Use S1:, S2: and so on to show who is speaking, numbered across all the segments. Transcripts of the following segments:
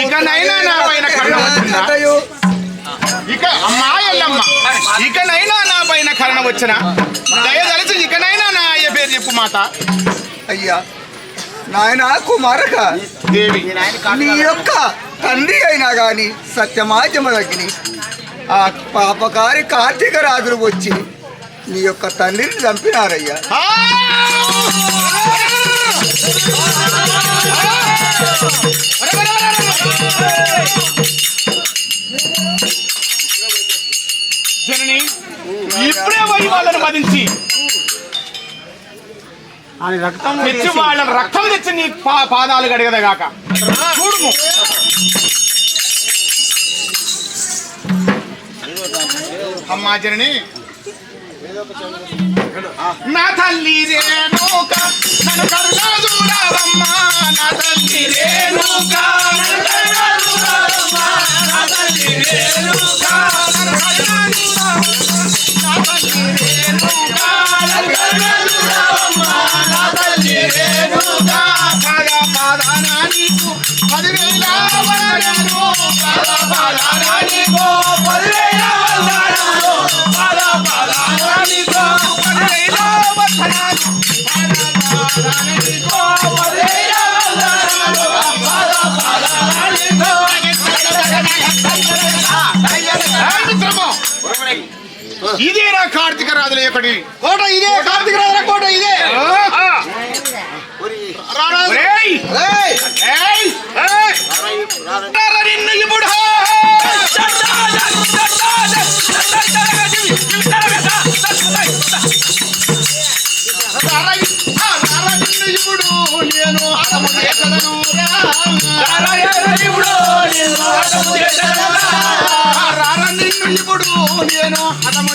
S1: ఇకనైనా నా పైన కరుణ వచ్చిందా? ఇక అమ్మా ఎల్లమ్మ. ఇకనైనా నా పైన కరుణ వచ్చిన? దయదలిచి ఇకనైనా నా అయ్య పేరు చెప్పు మాట
S2: అయ్యా నాయన కుమారక.
S1: దేవి.
S2: నీ యొక్క తండ్రి అయినా గాని సత్యమాధ్యమదగ్ని ఆ పాపకారి కార్తీక రాజులు వచ్చి నీ యొక్క తండ్రిని చంపినారయ్యా.
S1: జనని ఇప్పుడే పోయి వాళ్ళని వధించి తెచ్చి వాళ్ళ రక్తం తెచ్చి నీ పాదాలు గడగదగాక చూడుము. అమ్మా జనని నా తల్లి రేణుక నన్ను కరుణ చూడవమ్మా. నా తల్లి రేణుక నన్ను కరుణ చూడవమ్మా నా తల్లి రేణుక నన్ను ఇదే నా కార్తీక రాజుల యొక్కడి
S2: కోట ఇదే కార్తీక రాజుల కోట ఇదే.
S1: నిన్ను ఇప్పుడు నేను ఇప్పుడు ఇప్పుడు హతము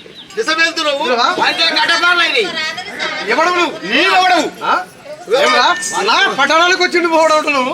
S2: నువ్వు?
S1: నీవెవడవు
S2: పట్టణానికి వచ్చిండు పోవడం నువ్వు!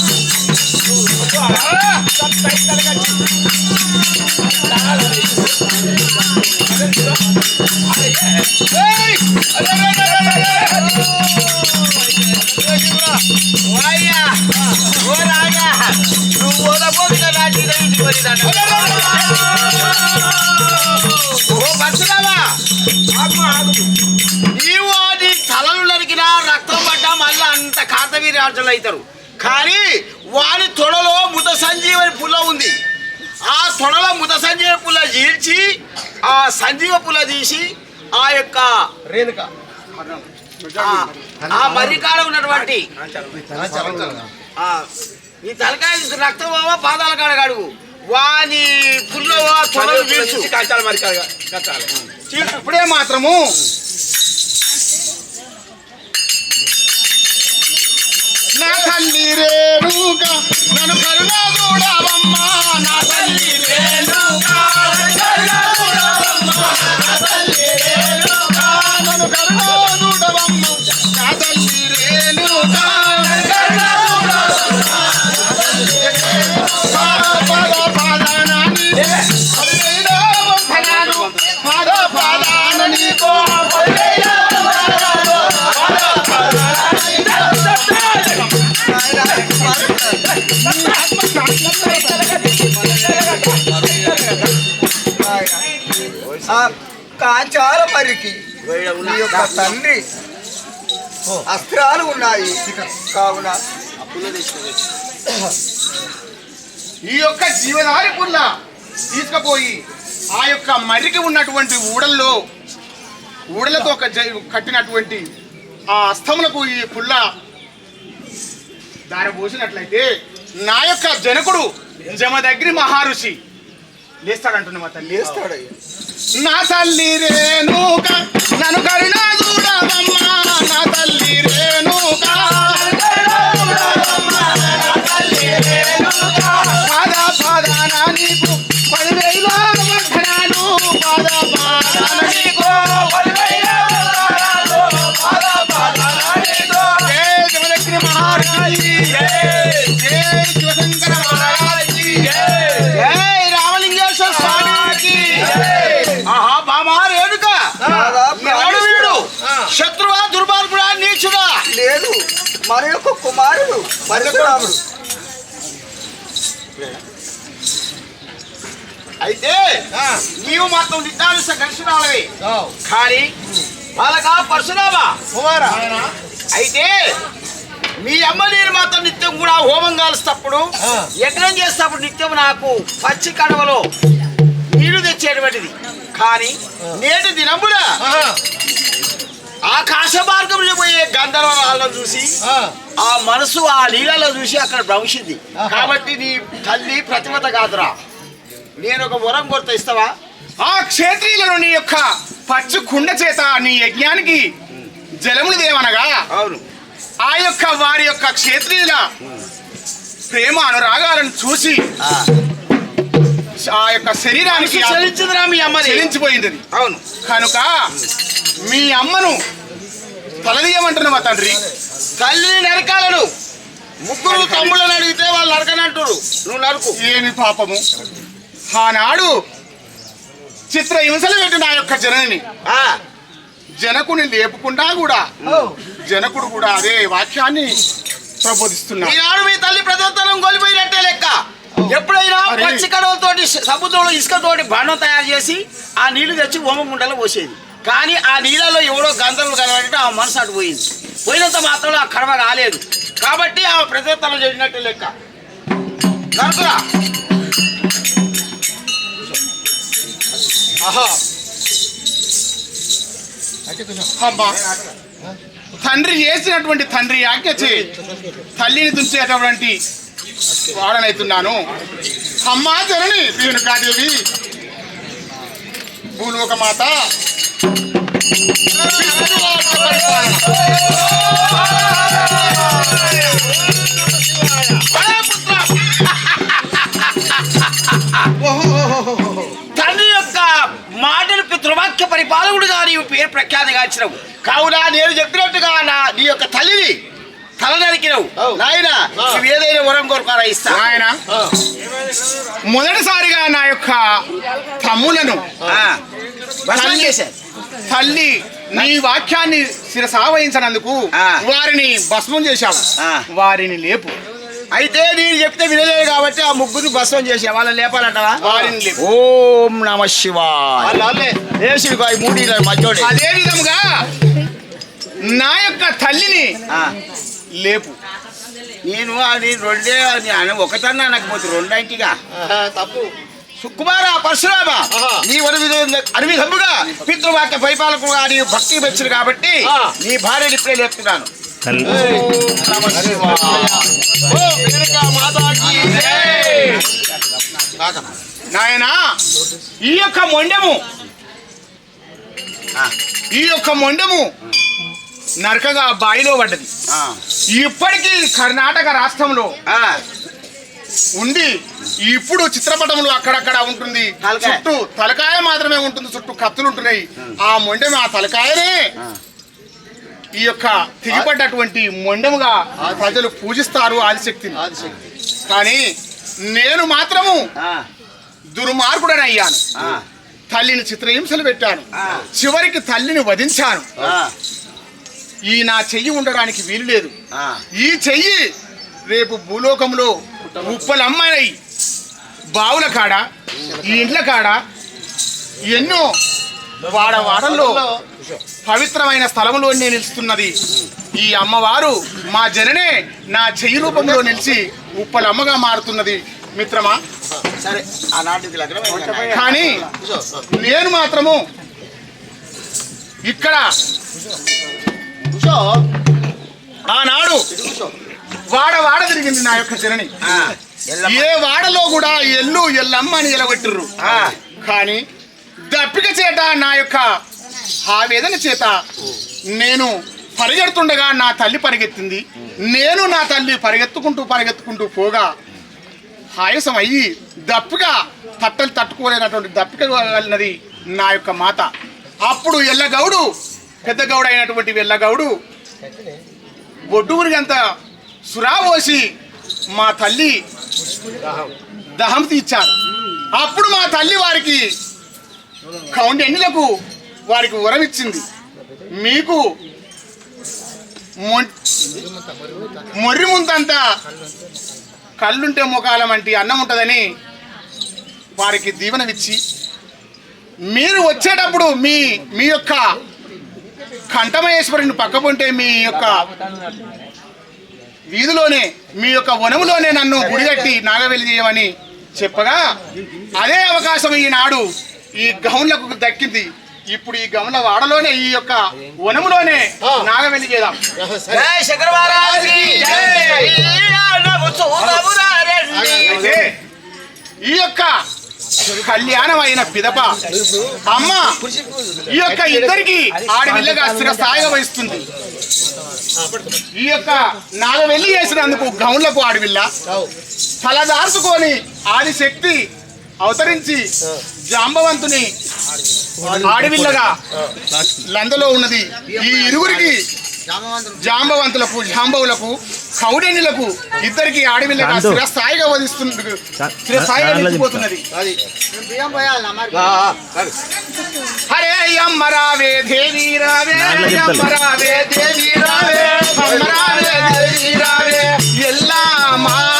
S2: Hey!
S3: నీవు అది తలలు నరికినా రక్తం పడ్డా మళ్ళీ అంత కాతవీరాజులు అవుతారు. కానీ వాని తొడలో ముత సంజీవని పుల్ల ఉంది. ఆ తొడలో ముత సంజీవ పుల్ల చీల్చి ఆ సంజీవ పుల్ల తీసి ఆ యొక్క
S2: రేణుక.
S3: ఆ- మర్రికాడ ఉన్నటువంటి ఆ, ఈ తలకాయ రక్తం పోవా పాదాల కాడ కడుగు. వాని పుల్లవా తొడలు తీర్చు.
S1: ఇప్పుడే మాత్రము నా తల్లి రేణుగా నన్ను కరుణ చూడవమ్మా నా తల్లి రేణుగా నన్ను కరుణ చూడవమ్మా నా తల్లి
S2: రేణుగా. మరికి నీ యొక్క తండ్రి అస్త్రాలు ఉన్నాయి. కావున
S1: ఈ యొక్క జీవనారి పుల్ల తీసుకుపోయి ఆ యొక్క మర్రికి ఉన్నటువంటి ఊడల్లో ఊడలతో కట్టినటువంటి ఆ అస్తములకు ఈ పుల్ల దారి పోసినట్లయితే నా యొక్క జనకుడు జమదగ్రి మహర్షి లేస్తాడంటున్నా తల్లి.
S2: లేస్తాడయ్యా.
S1: నా తల్లి రేణుక నన్ను కరుణా చూడవమ్మా నా
S2: యొక్క కుమారుడు పరశురాముడు.
S3: అయితే నీవు మాత్రం నిత్యానుస దర్శనాలవి. కానీ వాళ్ళగా పరశురామా?
S1: కుమారా.
S3: అయితే మీ అమ్మ నేను మాత్రం నిత్యం కూడా హోమం కాల్స్తప్పుడు యజ్ఞం చేసేటప్పుడు నిత్యం నాకు పచ్చి కడవలో నీళ్ళు తెచ్చేటువంటిది. కానీ నేటి దినమున ఆకాశ మార్గంలో పోయే గంధర్వాలను చూసి ఆ. మనసు ఆ నీళ్ళలో చూసి అక్కడ భ్రమించింది. కాబట్టి నీ తల్లి ప్రతిమత కాదురా. నేను ఒక వరం కొరత ఇస్తావా?
S1: ఆ క్షేత్రీయులను నీ యొక్క పచ్చు కుండ చేత నీ యజ్ఞానికి జలములు దేవనగా?
S3: అవును.
S1: ఆ యొక్క వారి యొక్క క్షేత్రీయుల ప్రేమ అనురాగాలను చూసి ఆ యొక్క శరీరానికి
S3: చలించిందిరా మీ అమ్మది
S1: చెలించిపోయింది అది.
S3: అవును.
S1: కనుక మీ అమ్మను తలదీయమంటున్నావా తండ్రి?
S3: తల్లిని నరకాలను. ముగ్గురు తమ్ముళ్ళని అడిగితే వాళ్ళు నరకనంటారు నువ్వు నరుకు.
S1: ఏమి పాపము? ఆనాడు చిత్ర హింసలు పెట్టి నా యొక్క జనని
S3: ఆ,
S1: జనకుని లేపుకుండా కూడా జనకుడు కూడా అదే వాక్యాన్ని ప్రబోధిస్తున్నాడు.
S3: ఈనాడు మీ తల్లి ప్రజోత్తరం కోల్పోయినట్టే లెక్క. ఎప్పుడైనా
S1: అరే.
S3: పచ్చి కడవలతోటి సముద్రంలో ఇసుకతోటి బండం తయారు చేసి ఆ నీళ్ళు తెచ్చి హోమగుండలో పోసేది. కానీ ఆ నీళ్ళలో ఎవడో గంధర్వులు కలబట్టి ఆ మనసు అటు పోయింది. పోయినంత మాత్రం ఆ కడవ కాలేదు కాబట్టి ఆ ప్రజోత్తరం చేసినట్టే లెక్క. నరుకురా
S1: తండ్రి చేసినటువంటి తండ్రి ఆజ్ఞ తల్లిని తుంచేటటువంటి వాడనైతున్నాను అమ్మా జనని రేణుకాదేవి భూలోక మాత.
S3: తండ్రి యొక్క మాటలు పితృవాక్య పరిపాలకుడుగా నీవు పేరు ప్రఖ్యాతి గాంచినవు. కావున నేను చెప్పినట్టుగా నా నీ యొక్క తల్లిని తల నరికినవు నాయన ఏదైనా వరం కోరుకోరా ఇస్తా.
S1: ఆయన మొదటిసారిగా నా యొక్క తమ్ములను తల్లి నీ వాక్యాన్ని శిరసావహించినందుకు. వారిని భస్మం చేశావు. వారిని లేపు.
S3: అయితే నేను చెప్తే వినలేదు కాబట్టి ఆ ముగ్గురు భస్మం చేసా వాళ్ళని లేపాలంటావా?
S1: వారిని
S3: ఓం నమ శివాయ. మూడు మధ్యోడి
S1: అదే విధముగా నా యొక్క తల్లిని లేపు.
S3: నేను అది రెండే అని ఒకటన్నా అనకపోతే రెండంటిగా.
S1: తప్పు.
S3: సుకుమార పరశురామ నీ వరి అనివిధముగా పితృవాక్య పరిపాలకుడుగా నీ భక్తి మెచ్చుడు కాబట్టి నీ భార్యని ఇప్పుడే లేపుతున్నాను. జై.
S1: నాయనా ఈ యొక్క మొండెము
S3: ఆ,
S1: ఈ యొక్క మొండెము నరకగా బాయిలో పడ్డది. ఇప్పటికీ కర్ణాటక రాష్ట్రంలో. ఉండి ఇప్పుడు చిత్రపటంలో అక్కడక్కడ ఉంటుంది. చుట్టూ తలకాయ మాత్రమే ఉంటుంది చుట్టూ కత్తులు ఉంటున్నాయి. ఆ. మొండెం ఆ తలకాయనే. ఈ యొక్క తెగిపడ్డటువంటి మొండెముగా ప్రజలు పూజిస్తారు ఆదిశక్తిని. కానీ నేను మాత్రము. దుర్మార్గుడని అయ్యాను. తల్లిని చిత్రహింసలు పెట్టాను. చివరికి తల్లిని వధించాను. ఈ నా చెయ్యి ఉండడానికి వీలు లేదు. ఈ చెయ్యి రేపు భూలోకంలో ఉప్పలమ్మనై బావుల కాడ ఈ ఇండ్ల కాడ ఎన్నో వాడ వాడల్లో పవిత్రమైన స్థలంలో నిలుస్తున్నది. ఈ అమ్మవారు మా జననే నా చెయ్యి రూపంలో నిలిచి ఉప్పలమ్మగా మారుతున్నది. మిత్రమా?
S3: సరే
S1: కానీ. నేను మాత్రము ఇక్కడ
S3: కూర్చో.
S1: ఆనాడు వాడ వాడ తిరిగింది నా యొక్క
S3: ఎల్లమ్మ.
S1: ఏ వాడలో కూడా ఎల్లు ఎల్లమ్మ అని ఎలగొట్టిర్రు. కానీ దప్పిక చేత నా యొక్క ఆవేదన చేత నేను పరిగెడుతుండగా నా తల్లి పరిగెత్తింది. నేను నా తల్లి పరిగెత్తుకుంటూ పరిగెత్తుకుంటూ పోగా ఆయాసం అయ్యి దప్పిక తట్టలు తట్టుకోలేనటువంటి దప్పిక కలిగినది నా యొక్క మాత. అప్పుడు ఎల్లగౌడు పెద్ద గౌడు అయినటువంటి వెళ్ళగౌడు బొడ్డుగురికి అంత మా తల్లి దహం తీర్చారు. అప్పుడు మా తల్లి వారికి కౌండెన్నులకు వారికి ఉరమిచ్చింది మీకు మొ- మొర్రి ముందంతా కళ్ళుంటే ముఖాలం వంటి అన్నం ఉంటుందని వారికి దీవెనమిచ్చి మీరు వచ్చేటప్పుడు మీ మీ యొక్క కంఠమహేశ్వరుని పక్కపుంటే మీ యొక్క వీధిలోనే మీ యొక్క వనములోనే నన్ను గుడిగట్టి నాగవెల్లి చేయమని చెప్పగా అదే అవకాశం ఈనాడు ఈ గౌన్లకు దక్కింది. ఇప్పుడు ఈ గౌన్ల వాడలోనే ఈ యొక్క వనములోనే నాగవెల్లి చేద్దాం. ఈ యొక్క కళ్యాణం అయిన పిదప. అమ్మ ఈ యొక్క ఇద్దరికి ఆడవిల్లగా స్థిరస్థాయిగా వహిస్తుంది. ఈ యొక్క నాగవెల్లి చేసినందుకు గౌన్లకు ఆడవిల్ల. తలదార్చుకొని ఆదిశక్తి అవతరించి జాంబవంతుని ఆడవిల్లగా లందలో ఉన్నది. ఈ ఇరువురికి జాంబవంతులకు జాంబవులకు కౌడెన్యులకు ఇద్దరికి ఆడవిల్లగా స్థిరస్థాయిగా వధిస్తుంది స్థిరస్థాయిగా నిలిచిపోతున్నది. హరే అమ్మ రావే దేవి రావే అమ్మ రావే దేవి రావే అమ్మ రావే దేవి రావే ఎల్లమ్మా మాతా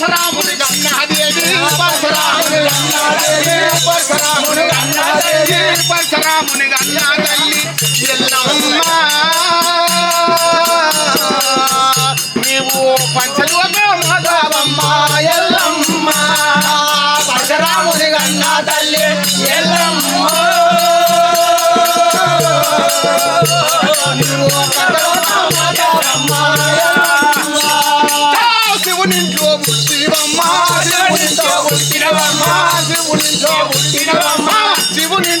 S1: పరశురాముని గంగాదేవి పరశురాముని గంగాదేవి పరశురాముని గంగాదేవి పరశురాముని గంగా తల్లి ఎల్లమ్మ నీవు పంచలోక మాధవమ్మ ఎల్లమ్మ. పరశురాముని గంగా తల్లి ఎల్లమ్మ. నీవు పంచలోక Madhavamma Sibunin Dogu, Sibunin Dogu, Sibunin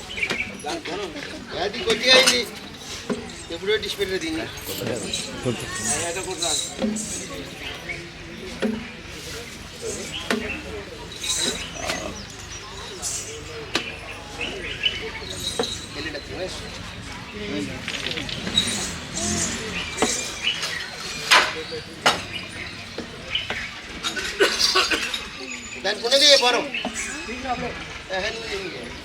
S1: Dan punya
S4: dia baru. Eh, ini.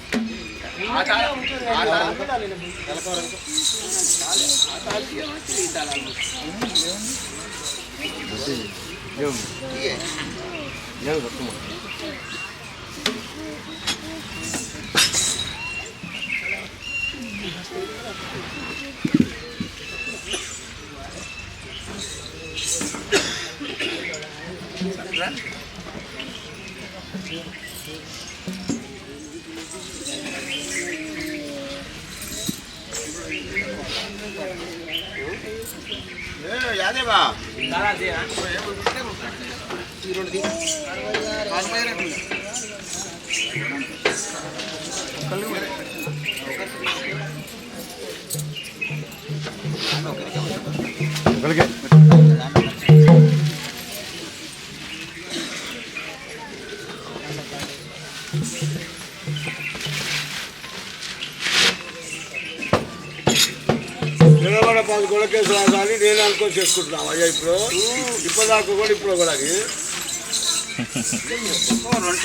S4: Right? కలిగే చేసుకుంటున్నాం అయ్యా ఇప్పుడు? ఇప్పుడు కూడా ఇప్పుడు కూడా
S1: రెండు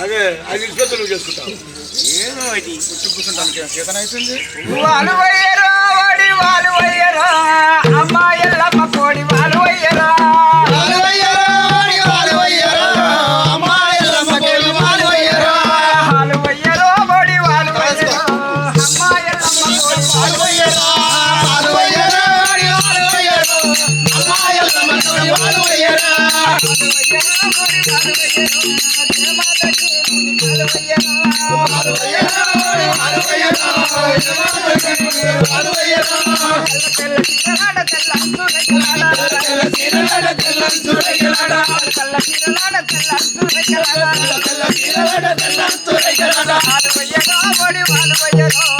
S4: అదే అది చేతులు చేసుకుంటాం
S1: ఏదో అది వచ్చి అమ్మాయి కోడి
S5: వాళ్ళు అయ్యరా துறைகளா ஆடு பையனோ ஓடி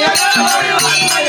S5: Yeah.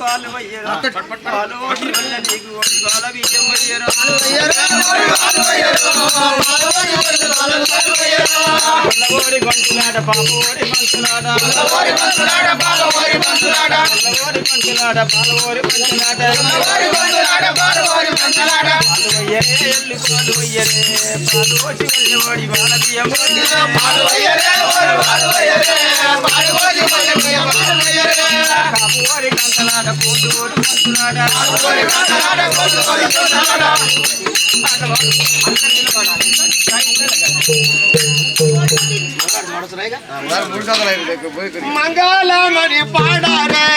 S4: మంగళమణి పాడారే అంగనులారా శంభో లింగని గనియాడరే మంగళమణి పాడారే మంగళమణి పాడారే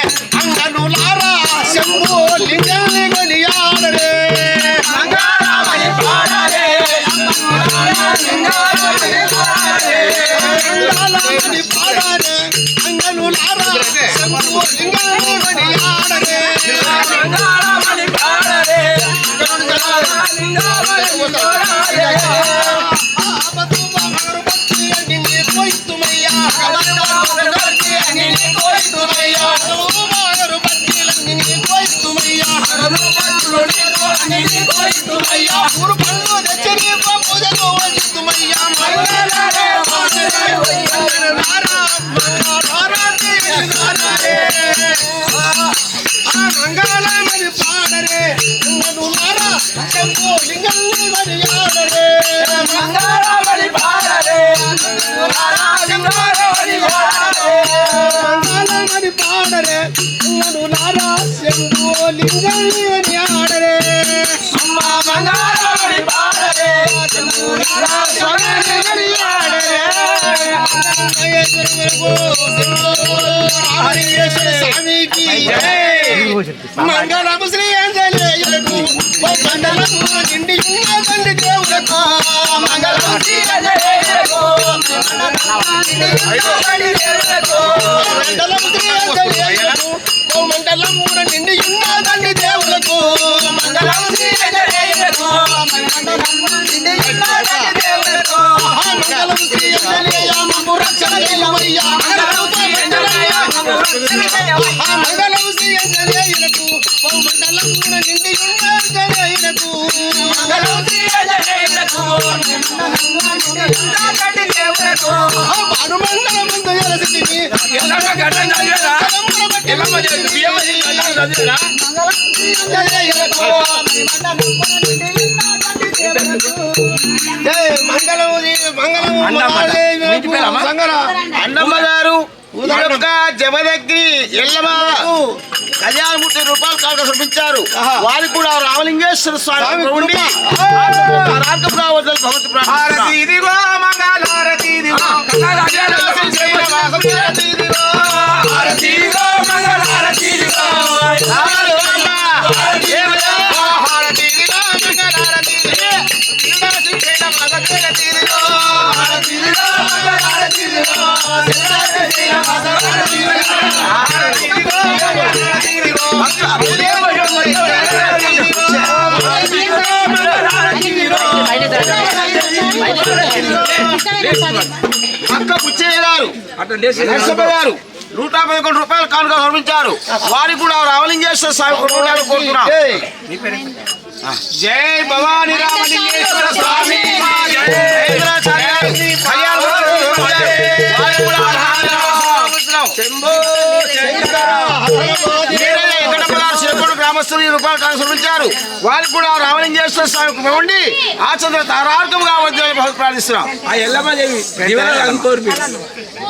S4: అంగనులారా శంభో లింగని గనియాడరే మంగళమణి పాడారే ஆபத்து மகரும் மங்காளமணி பாடரே உங்களுமாரா செம்போ எங்கள் வரியாடரே மங்காளமணி பாடரே மங்காளமணி பாடரே உங்களுமாரா செம்போ எங்கள் வரியாடரே அம்மா மங்காளமணி பாடரே உங்களுமாரா சொன்னே வரியாடரே ஆரே మంగళము శ్రీ అంజనేయులకు మండలము నిండి ఉన్న తండ్రి దేవులకు మంగళం శ్రీ అంజనేయులకు మండలము శ్రీ అంజనేయులకు మండలము నిండి ఉన్న తండ్రి దేవులకు శ్రీ అంజనేయులకు శ్రీ అంజనేయ శ్రీ మండలం నిండి ఉన్న అంజనేయులకు మంగళం శ్రీ అంజనేయులకు భానుమండలం ముందు ఎలసిటిని
S3: అన్నమ్మ గారు. ఈ యొక్క జమదగ్ని ఎల్లమ్మ కళ్యాణ ముప్పై రూపాయలు కాక సమర్పించారు వారికి కూడా రామలింగేశ్వర స్వామి ఉండి హారతి ఇదిగో.
S2: ఇదిగో మంగళారతి ఇదిగో
S3: హారతి అమ్మ. హారతి ఇదిగో, మంగళహారతి ఇదిగో. ఈడ శ్రీశైల భగవతి తీరిలో, అక్క బుచ్చయ్య నరసింహగారు నరసమ్మ గారు నూట పదకొండు రూపాయలు కానుక నిర్మించారు వారికి కూడా రావలింగేశ్వర స్వామి కృపణాలు కోరుతున్నా. జై భవానీ రామలింగేశ్వర స్వామి. గ్రామస్తులు ఈ రూపాయలు కానుక సమర్పించారు వారికి కూడా రామలింగేశ్వర స్వామి ఉండి ఆచంద్ర తారార్గంగా వద్దని బహు ప్రార్థిస్తున్నాం.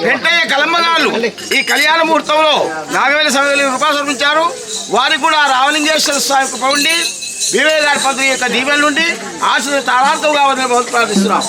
S3: వెంటయ్య కలమ్మగాళ్ళు ఈ కళ్యాణ ముహూర్తంలో నాగవేల సమయంలో రూపాయలు సమర్పించారు. వారికి కూడా రామలింగేశ్వర స్వామి కృప ఉండి వివేక గారి పంతుల యొక్క దీవెన నుండి ఆశ తాళార్థం కావాలని బహు ప్రార్థిస్తున్నాం.